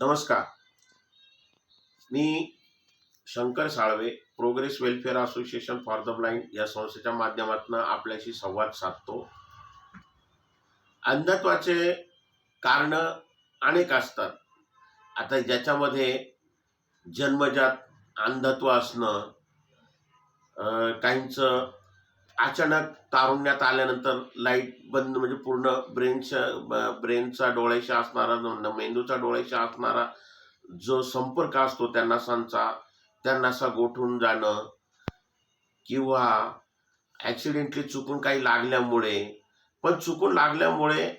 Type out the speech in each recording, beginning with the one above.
नमस्कार. मी Shankar Salve progress welfare association for the blind या संस्थेच्या माध्यमातून आपल्याशी संवाद साधतो. अंधत्वाचे कारण अनेक असतात. आता ज्याच्यामध्ये जन्मजात अंधत्व असणं काहींचं अचानक तारुण्यात आल्यानंतर लाइट बंद म्हणजे पूर्ण ब्रेनच्या ब्रेनचा डोळ्याशी असणारा मेंदूचा डोळ्याशी असणारा जो संपर्क असतो त्या नसांचा त्या नसा गोठून जाणं किंवा ॲक्सिडेंटली चुकून काही लागल्यामुळे पण चुकून लागल्यामुळे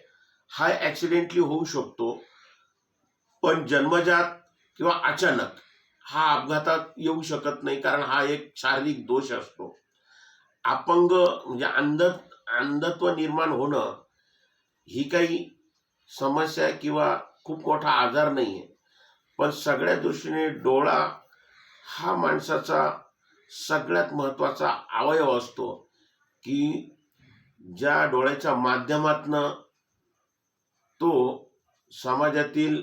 हा ॲक्सिडेंटली होऊ शकतो. पण जन्मजात किंवा अचानक हा अपघातात येऊ शकत नाही कारण हा एक शारीरिक दोष असतो. अपंग म्हणजे अंध अंधत्व निर्माण होणं ही काही समस्या किंवा खूप मोठा आजार नाही आहे पण सगळ्या दृष्टीने डोळा हा माणसाचा सगळ्यात महत्त्वाचा अवयव असतो की ज्या डोळ्याच्या माध्यमातनं तो समाजातील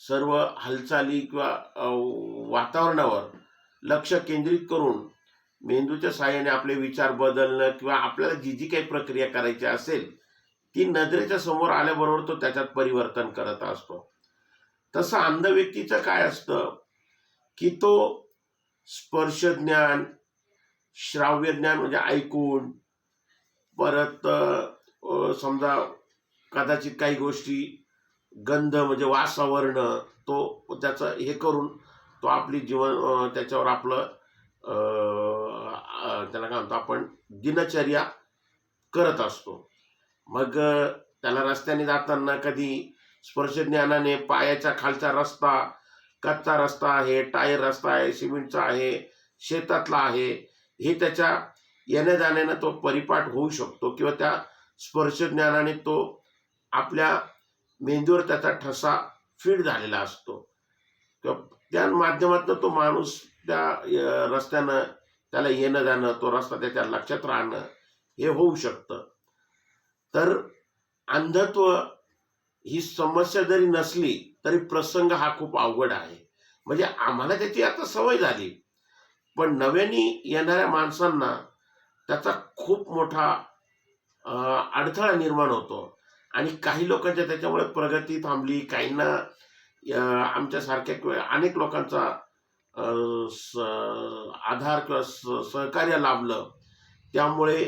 सर्व हालचाली किंवा वातावरणावर लक्ष केंद्रित करून मेंदूच्या सहाय्याने आपले विचार बदलणं किंवा आपल्याला जी जी काही प्रक्रिया करायची असेल ती नजरेच्या समोर आल्याबरोबर तो त्याच्यात परिवर्तन करत असतो. तसं अंध व्यक्तीचं काय असतं? की तो स्पर्श ज्ञान श्राव्य ज्ञान म्हणजे ऐकून परत समजा कदाचित काही गोष्टी गंध म्हणजे वास तो त्याचं हे करून तो आपली जीवन त्याच्यावर आपलं त्याला काय म्हणतो आपण दिनचर्या करत असतो. मग त्याला रस्त्याने जाताना कधी स्पर्श ज्ञानाने पायाच्या खालचा रस्ता कच्चा रस्ता आहे टायर रस्ता आहे सिमेंटचा आहे शेतातला आहे हे त्याच्या येण्या जाण्यानं तो परिपाठ होऊ शकतो किंवा त्या स्पर्श ज्ञानाने तो आपल्या मेंदूवर त्याचा ठसा फिट झालेला असतो. किंवा त्या माध्यमातून तो माणूस त्या रस्त्यानं त्याला येणं जाणं तो रस्ता त्याच्या लक्षात राहणं हे होऊ शकतं. तर अंधत्व ही समस्या जरी नसली तरी प्रसंग हा खूप अवघड आहे. म्हणजे आम्हाला त्याची आता सवय झाली. पण नव्याने येणाऱ्या माणसांना त्याचा खूप मोठा अडथळा निर्माण होतो. आणि काही लोकांच्या त्याच्यामुळे प्रगती थांबली काहींना आमच्यासारख्या अनेक लोकांचा आधार किंवा स- सहकार्य लाभलं. त्यामुळे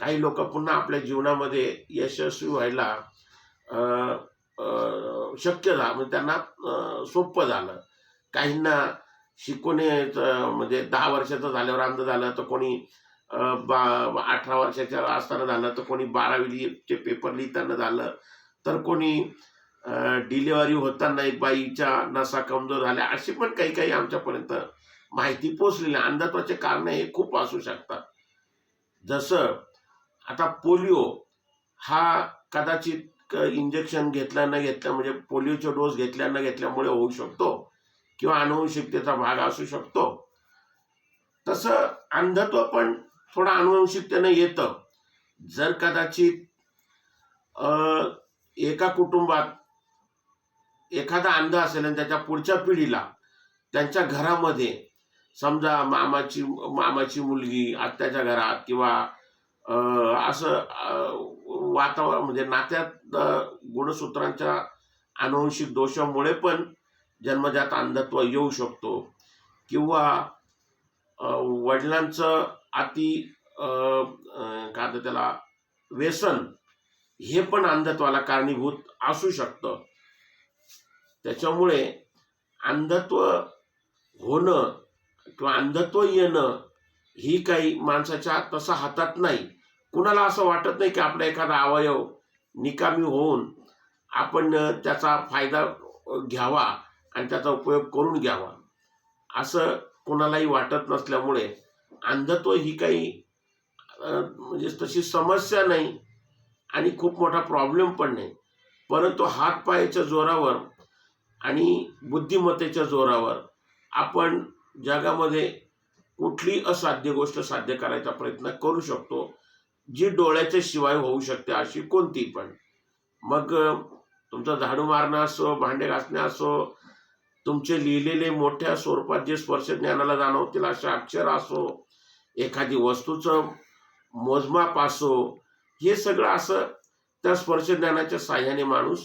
काही लोक पुन्हा आपल्या जीवनामध्ये यशस्वी व्हायला शक्य झालं म्हणजे त्यांना सोपं झालं. काहींना शिकवणे म्हणजे दहा वर्षाचं झाल्यावर अंध झालं तर कोणी बा अठरा वर्षाच्या असताना झालं तर कोणी बारावीचे पेपर लिहिताना झालं तर कोणी डिलिव्हरी होताना एक बाईच्या नसा कमजोर झाल्या अशी पण काही काही आमच्यापर्यंत माहिती पोचलेली अंधत्वाचे कारण हे खूप असू शकतात. जसं आता पोलिओ हा कदाचित इंजेक्शन घेतल्या न घेतल्या म्हणजे पोलिओचे डोस घेतल्या न घेतल्यामुळे होऊ शकतो किंवा अनुवंशिकतेचा भाग असू शकतो. तसं अंधत्व पण थोडं अनुवंशिकतेनं येतं. जर कदाचित एका कुटुंबात एखादा अंध असेल आणि त्याच्या पुढच्या पिढीला त्यांच्या घरामध्ये समजा मामाची मामाची मुलगी आत्याच्या घरात किंवा असं वातावरण म्हणजे नात्यात गुणसूत्रांच्या अनुवंशिक दोषामुळे पण जन्मजात अंधत्व येऊ शकतो. किंवा वडिलांचं अति काय त्याला व्यसन हे पण अंधत्वाला कारणीभूत असू शकतं. त्याच्यामुळे अंधत्व होणं किंवा अंधत्व येणं ही काही माणसाच्या तसा हातात नाही. कुणाला असं वाटत नाही की आपला एखादा अवयव निकामी होऊन आपण त्याचा फायदा घ्यावा आणि त्याचा उपयोग करून घ्यावा. असं कोणालाही वाटत नसल्यामुळे अंधत्व ही काही म्हणजे तशी समस्या नाही आणि खूप मोठा प्रॉब्लेम पण नाही. परंतु हातपायाच्या जोरावर आणि बुद्धिमत्तेच्या जोरावर आपण जगामध्ये कुठली असाध्य गोष्ट साध्य करायचा प्रयत्न करू शकतो जी डोळ्याच्या शिवाय होऊ शकते अशी कोणती पण. मग तुमचं झाडू मारणं असो भांडे घासणे असो तुमचे लिहिलेले मोठ्या स्वरूपात जे स्पर्श ज्ञानाला जाणवतील अशा अक्षर असो एखादी वस्तूचं मोजमाप असो हे सगळं असं त्या स्पर्श ज्ञानाच्या साह्याने माणूस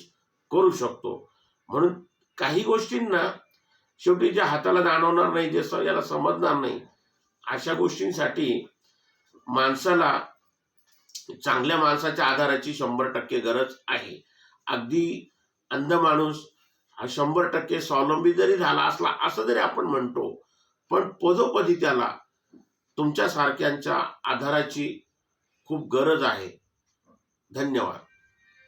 करू शकतो. म्हणून काही गोष्टींना शेवटी ज्या हाताला जाणवणार नाही जे याला समजणार नाही अशा गोष्टींसाठी माणसाला चांगल्या माणसाच्या आधाराची शंभर टक्के गरज आहे. अगदी अंध माणूस हा शंभर टक्के स्वावलंबी जरी झाला असला असं जरी आपण म्हणतो पण पदोपदी त्याला तुमच्यासारख्यांच्या आधाराची खूप गरज आहे. धन्यवाद.